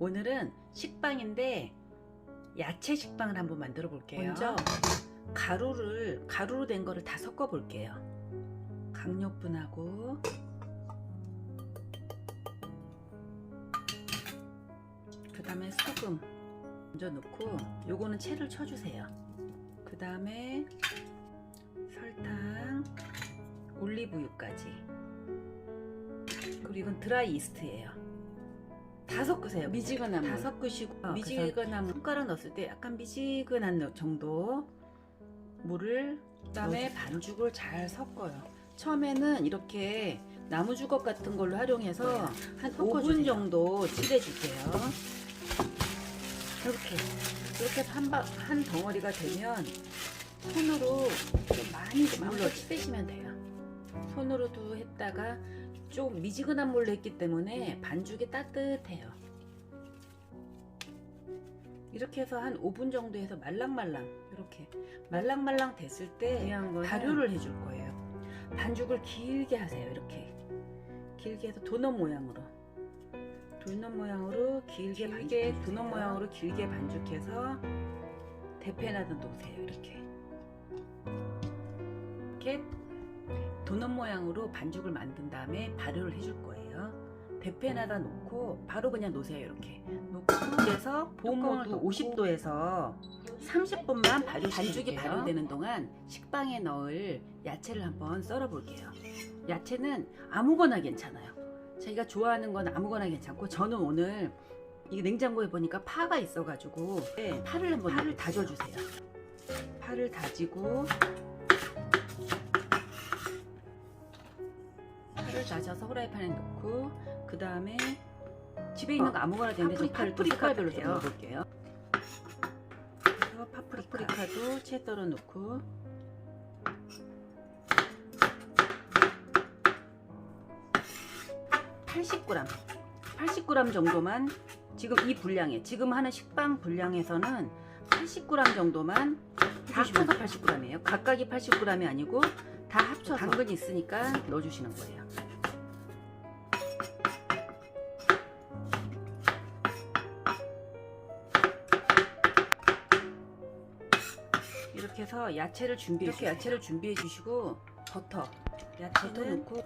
오늘은 식빵인데 야채 식빵을 한번 만들어 볼게요. 먼저 가루를 가루로 된 거를 다 섞어 볼게요. 강력분하고 그 다음에 소금 먼저 넣고 요거는 채를 쳐주세요. 그 다음에 설탕, 올리브유까지 그리고 이건 드라이 이스트예요. 다 섞으세요. 미지근한 다 물. 섞으시고 어, 미지근한 손가락 넣었을 때 약간 미지근한 정도 물을 그다음에 반죽을 잘 섞어요. 처음에는 이렇게 나무 주걱 같은 걸로 활용해서 한 5분 섞어주세요. 정도 칠해주세요. 이렇게 이렇게 한, 바, 한 덩어리가 되면 손으로 좀 많이 물로 치대시면 돼요. 손으로도 했다가 좀 미지근한 물로 했기 때문에 반죽이 따뜻해요. 이렇게 해서 한 5분 정도 해서 말랑말랑 이렇게 말랑말랑 됐을 때 발효를 해줄 거예요. 반죽을 길게 하세요. 이렇게 길게 해서 도넛 모양으로 도넛 모양으로 길게, 길게 도넛 모양으로 길게 반죽해서 대패나도 놓으세요. 이렇게 이렇게 도넛 모양으로 반죽을 만든 다음에 발효를 해줄 거예요. 대패나다 놓고 바로 그냥 놓으세요. 이렇게 놓고 그래서 보온모드 50도에서 30분만 발효 반죽이 발효되는 동안 식빵에 넣을 야채를 한번 썰어 볼게요. 야채는 아무거나 괜찮아요. 자기가 좋아하는 건 아무거나 괜찮고 저는 오늘 이 냉장고에 보니까 파가 있어가지고 네, 파를 한번 파를 다져주세요. 파를 다지고 파를 다져서 후라이팬에 넣고 그 다음에 집에 있는 거 아무거나 되는데 저 파프리카별로 좀 넣어볼게요. 그래서 파프리카도 채 썰어 놓고. (80g) 80g 정도만 지금 이 분량에 지금 하는 식빵 분량에서는 80g 정도만 다 합쳐서 80g이에요? 각각이 80g이 아니고 다 합쳐서 당근이 있으니까 넣어주시는 거예요 이렇게 해서 야채를 준비해 이렇게 야채를 준비해 주시고 버터 야채도 넣고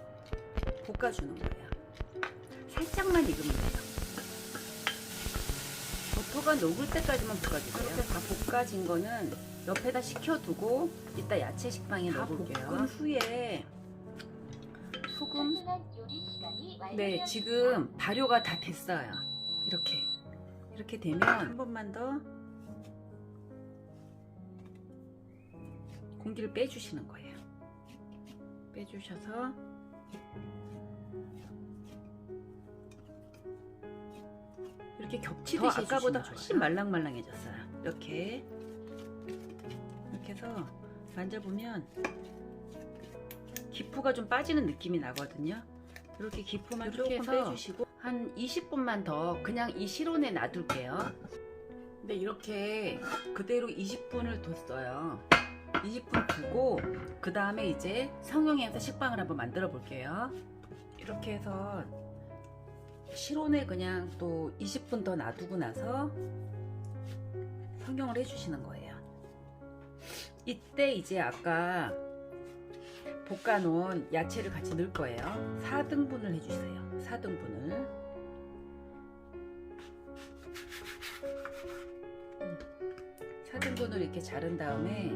볶아주는 거예요. 살짝만 익으면 돼요. 버터가 녹을 때까지만 볶아주세요. 이렇게 다 볶아진 거는 옆에다 식혀두고 이따 야채 식빵에 넣어볼게요. 볶은 후에 소금 네 지금 발효가 다 됐어요. 이렇게 이렇게 되면 한 번만 더 공기를 빼주시는 거예요. 빼주셔서 이렇게 겹치듯이 아까보다 훨씬 말랑말랑해졌어요. 이렇게 이렇게 해서 만져보면 기포가 좀 빠지는 느낌이 나거든요. 이렇게 기포만 이렇게 조금 빼주시고 한 20분만 더 그냥 이 실온에 놔둘게요. 근데 이렇게 그대로 20분을 뒀어요. 20분 두고 그 다음에 이제 성형해서 식빵을 한번 만들어 볼게요. 이렇게 해서 실온에 그냥 또 20분 더 놔두고 나서 성형을 해주시는 거예요. 이때 이제 아까 볶아놓은 야채를 같이 넣을 거예요. 4등분을 해주세요. 4등분을. 4등분을 이렇게 자른 다음에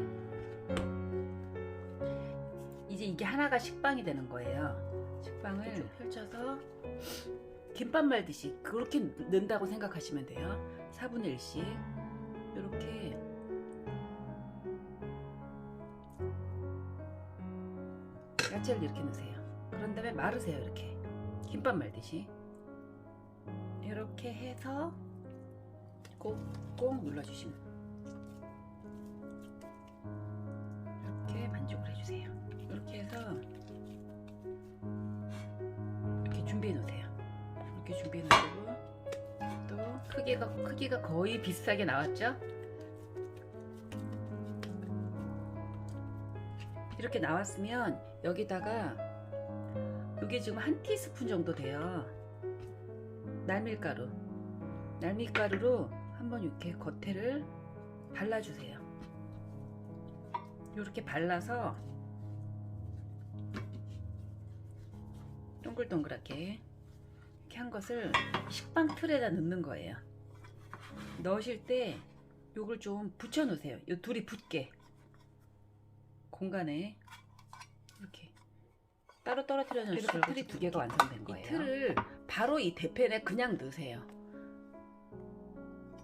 이제 이게 하나가 식빵이 되는 거예요. 식빵을 펼쳐서 김밥 말듯이 그렇게 넣는다고 생각하시면 돼요. 4분의 1씩 이렇게 야채를 이렇게 넣으세요. 그런 다음에 마르세요. 이렇게 김밥 말듯이 이렇게 해서 꼭꼭 눌러주시면 크기가 크기가 거의 비슷하게 나왔죠? 이렇게 나왔으면 여기다가 이게 지금 한 티스푼 정도 돼요. 날밀가루 날미가루로 한번 이렇게 겉에를 발라주세요. 이렇게 발라서 동글동글하게 이렇게 한 것을 식빵 틀에다 넣는 거예요. 넣으실 때 요걸 좀 붙여 놓으세요. 요 둘이 붙게 공간에 이렇게 따로 떨어뜨려 놓으시고 틀이 두 개가 완성된 거예요. 이 틀을 바로 이 대팬에 그냥 넣으세요.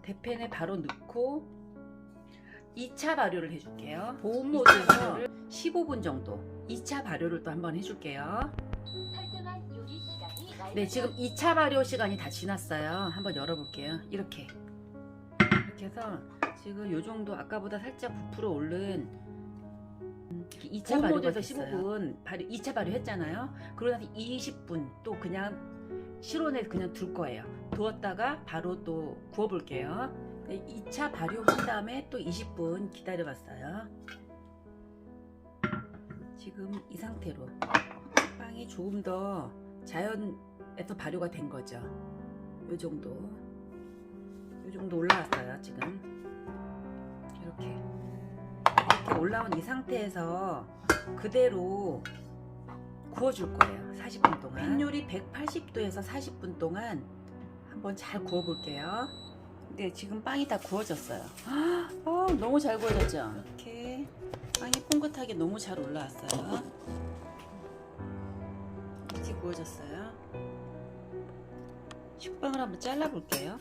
대팬에 바로 넣고 2차 발효를 해줄게요. 보온 모드에서 15분 정도 2차 발효를 또 한번 해줄게요. 네, 지금 2차 발효 시간이 다 지났어요. 한번 열어볼게요. 이렇게. 이렇게 해서 지금 요 정도 아까보다 살짝 부풀어 오른 2차 보온 발효에서 모드가 됐어요. 15분 발효, 2차 발효 했잖아요. 그러고 나서 20분 또 그냥 실온에 그냥 둘 거예요. 두었다가 바로 또 구워볼게요. 네, 2차 발효 한 다음에 또 20분 기다려봤어요. 지금 이 상태로 빵이 조금 더 자연에서 발효가 된 거죠. 요 정도. 요 정도 올라왔어요, 지금. 이렇게. 이렇게 올라온 이 상태에서 그대로 구워줄 거예요. 40분 동안. 팬요리 180도에서 40분 동안 한번 잘 구워 볼게요. 네, 지금 빵이 다 구워졌어요. 아, 너무 잘 구워졌죠? 이렇게 빵이 뽕긋하게 너무 잘 올라왔어요. 이렇게 구워졌어요. 식빵을 한번 잘라 볼게요.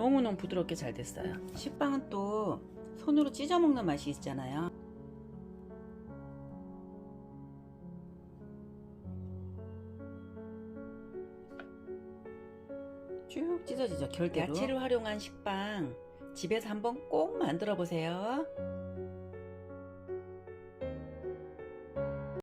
너무너무 부드럽게 잘 됐어요. 식빵은 또 손으로 찢어 먹는 맛이 있잖아요. 쭉 찢어지죠 결대로 야채를 활용한 식빵 집에서 한번 꼭 만들어 보세요